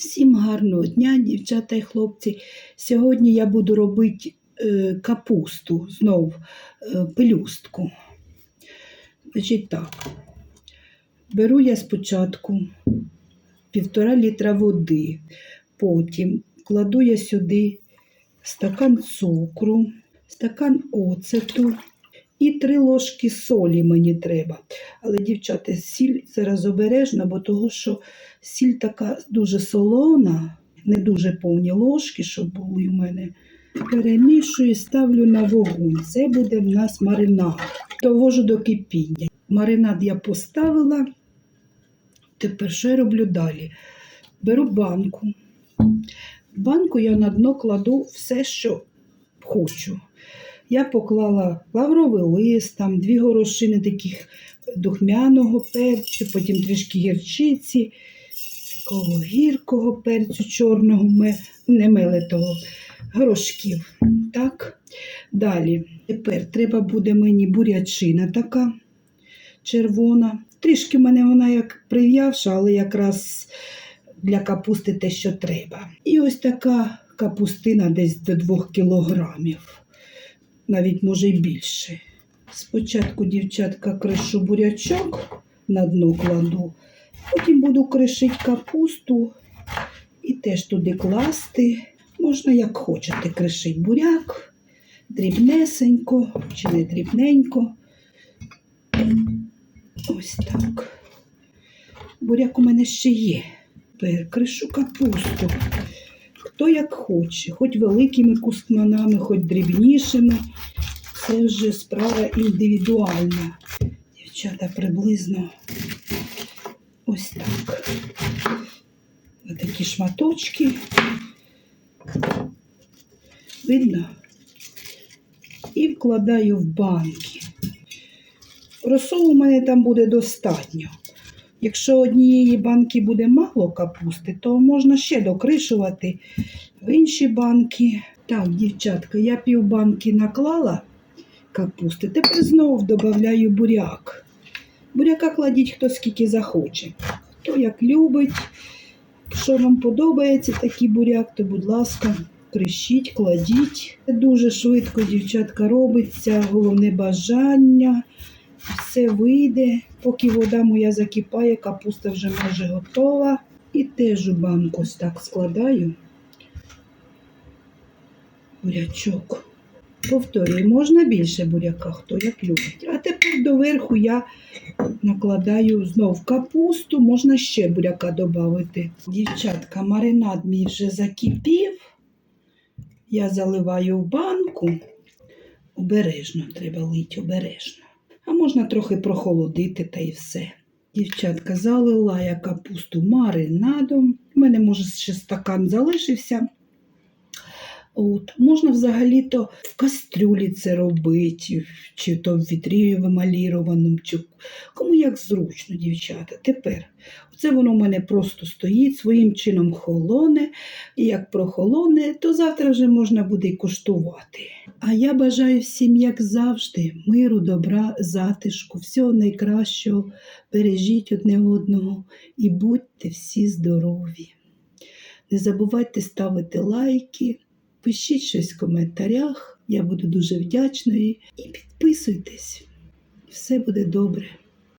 Всім гарного дня, дівчата і хлопці. Сьогодні я буду робити е, капусту, знов е, пелюстку. Значить так. Беру я спочатку півтора літра води, потім кладу я сюди стакан цукру, стакан оцету і три ложки солі мені треба. Але, дівчата, сіль зараз обережно, бо того, що сіль така дуже солона, не дуже повні ложки, щоб були у мене. Перемішую, і ставлю на вогонь. Це буде в нас маринад. Довожу до кипіння. Маринад я поставила. Тепер що я роблю далі? Беру банку. В банку я на дно кладу все, що хочу. Я поклала лавровий лист, там дві горошини таких духмяного перцю, потім трішки гірчиці, такого гіркого перцю чорного, не мелитого, горошків. Так? Далі. Тепер треба буде мені бурячина така червона. Трішки в мене вона як прив'явша, але якраз для капусти те, що треба. І ось така капустина десь до 2 кілограмів навіть може й більше. Спочатку, дівчатка, кришу бурячок на дно кладу, потім буду кришити капусту і теж туди класти. Можна, як хочете, кришити буряк, дрібнесенько чи не дрібненько. Ось так. Буряк у мене ще є. Тепер кришу капусту. Хто як хоче, хоч великими кускманами, хоч дрібнішими. Це вже справа індивідуальна. Дівчата приблизно ось так. Ось такі шматочки. Видно? І вкладаю в банки. Розсолу у мене там буде достатньо. Якщо однієї банки буде мало капусти, то можна ще докришувати в інші банки. Так, дівчатка, я півбанки наклала капусти. Тепер знову додаю буряк. Буряка кладіть хто скільки захоче. Хто як любить, що вам подобається такий буряк, то, будь ласка, кришіть, кладіть. Дуже швидко, дівчатка, робиться, головне бажання. Все вийде. Поки вода моя закипає, капуста вже майже готова. І теж у банку ось так складаю бурячок. Повторюю, можна більше буряка, хто як любить. А тепер доверху я накладаю знов капусту, можна ще буряка додати. Дівчатка, маринад мій вже закипів. Я заливаю в банку. Обережно треба лити, обережно. А можна трохи прохолодити та й все. Дівчатка, залила я капусту маринадом. У мене, може, ще стакан залишився. От. Можна взагалі-то в кастрюлі це робити, чи то в вітрі вималірованому, чи кому як зручно, дівчата. Тепер оце воно в мене просто стоїть, своїм чином холоне. І як прохолоне, то завтра вже можна буде й куштувати. А я бажаю всім, як завжди, миру, добра, затишку, всього найкращого. Бережіть одне одного і будьте всі здорові. Не забувайте ставити лайки. Пишіть щось в коментарях, я буду дуже вдячною. І підписуйтесь. Все буде добре.